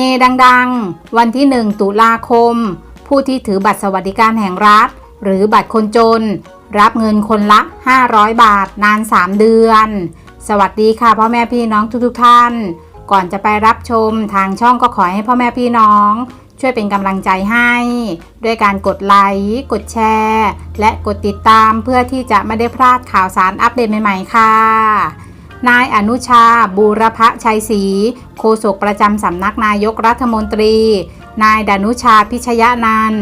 เฮดังๆ วันที่ 1 ตุลาคม ผู้ที่ถือบัตรสวัสดิการแห่งรัฐ หรือบัตรคนจน รับเงินคนละ 500 บาทนาน 3 เดือน สวัสดีค่ะพ่อแม่พี่น้องทุกๆ ท่าน ก่อนจะไปรับชมทางช่องก็ขอให้พ่อแม่พี่น้อง ช่วยเป็นกำลังใจให้ ด้วยการกดไลค์กดแชร์ และกดติดตามเพื่อที่จะไม่ได้พลาดข่าวสารอัปเดตใหม่ ๆ ค่ะ นายอนุชา บูรพชัยศรีโฆษกประจำสำนักนายกรัฐมนตรี นายดานุชาพิชยานัน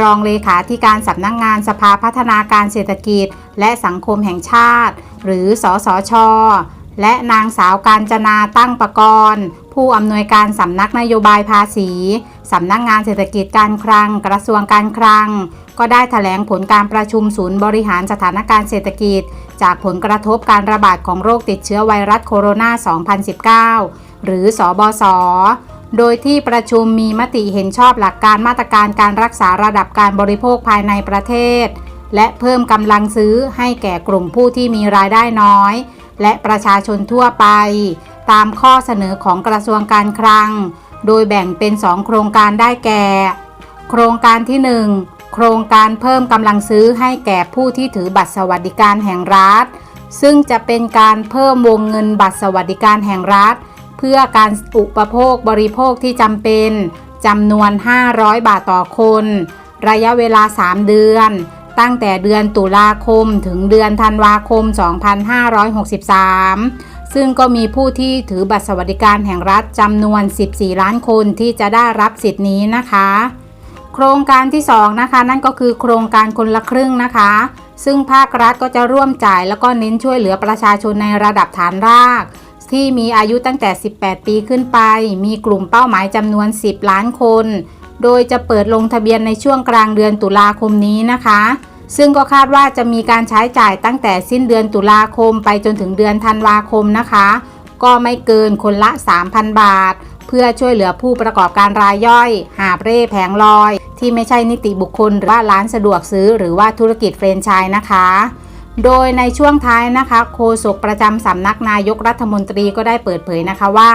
รองเลขาธิการสำนักงงานสภาพัฒนาการเศรษฐกิจ และสังคมแห่งชาติ หรือสสชและนางสาวการจนาตั้งประกรณ์ ผู้อำนวยการสำนักนโยบายภาษีสำนักงานเศรษฐกิจการคลัง กระทรวงการคลัง ก็ได้แถลงผลการประชุมศูนย์บริหารสถานการณ์เศรษฐกิจ จากผลกระทบการระบาดของโรคติดเชื้อไวรัสโคโรนา 2019 หรือสอบศโดยที่ประชุมมีมติเห็นชอบหลักการมาตรการการรักษาระดับการบริโภคภายในประเทศ และเพิ่มกำลังซื้อให้แก่กลุ่มผู้ที่มีรายได้น้อย และประชาชนทั่วไป ตามข้อเสนอของกระทรวงการคลัง โดยแบ่งเป็น 2 โครงการได้แก่ โครงการที่ 1 โครงการเพิ่มกำลังซื้อให้แก่ผู้ที่ถือบัตรสวัสดิการแห่งรัฐ ซึ่งจะเป็นการเพิ่มวงเงินบัตรสวัสดิการแห่งรัฐ เพื่อการอุปโภคบริโภคที่จำเป็นจำนวน 500 บาทต่อคน ระยะเวลา 3 เดือน ตั้งแต่เดือนตุลาคมถึงเดือนธันวาคม 2563 ซึ่งก็มีผู้ที่ถือบัตรสวัสดิการแห่งรัฐจำนวน 14 ล้านคนที่จะได้รับสิทธินี้นะคะ โครงการที่ 2 นะคะ นั่นก็คือโครงการคนละครึ่งนะคะ ซึ่งภาครัฐก็จะร่วมจ่ายแล้วก็เน้นช่วยเหลือประชาชนในระดับฐานราก ที่มีอายุตั้งแต่ 18 ปีขึ้นไป มีกลุ่มเป้าหมายจำนวน 10 ล้านคน โดยจะเปิดลงทะเบียนในช่วงกลางเดือนตุลาคมนี้นะคะ ซึ่งก็คาดว่าจะมีการใช้จ่ายตั้งแต่สิ้นเดือนตุลาคมไปจนถึงเดือนธันวาคมนะคะ ก็ไม่เกินคนละ 3,000 บาท เพื่อช่วยเหลือผู้ประกอบการรายย่อย หาเร่แผงลอย ที่ไม่ใช่นิติบุคคล หรือว่าร้านสะดวกซื้อหรือว่าธุรกิจเฟรนไชส์นะคะ โดยในช่วงท้ายนะคะโฆษกประจำสำนักนายกรัฐมนตรีก็ได้เปิดเผยนะคะว่า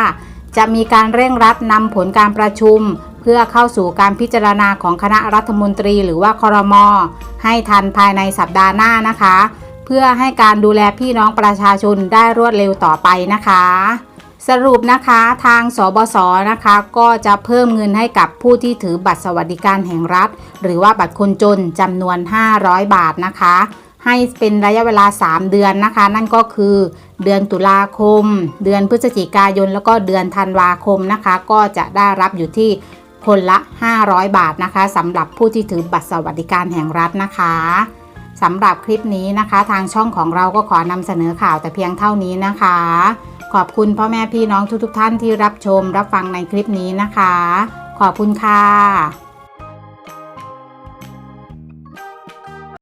จะมีการเร่งรัดนำผลการประชุม เพื่อเข้าสู่การพิจารณาของคณะรัฐมนตรีหรือว่าคอรมอให้ทันภายในสัปดาห์หน้านะคะ เพื่อให้การดูแลพี่น้องประชาชนได้รวดเร็วต่อไปนะคะ สรุปนะคะทางสบศนะคะ ก็จะเพิ่มเงินให้กับผู้ที่ถือบัตรสวัสดิการแห่งรัฐ หรือว่าบัตรคนจนจำนวน 500 บาทนะคะ ให้เป็นระยะเวลา 3 เดือนนะคะ นั่นก็คือเดือนตุลาคม เดือนพฤศจิกายนแล้วก็เดือนธันวาคมนะคะ ก็จะได้รับอยู่ที่ คนละ 500 บาทนะคะสำหรับผู้ที่ถือบัตรสวัสดิการแห่งรัฐนะคะสำหรับคลิปนี้นะคะ ทางช่องของเราก็ขอนำเสนอข่าวแต่เพียงเท่านี้นะคะ ขอบคุณพ่อแม่พี่น้องทุกๆทท่านที่รับชมรับฟังในคลิปนี้นะคะ ขอบคุณค่ะ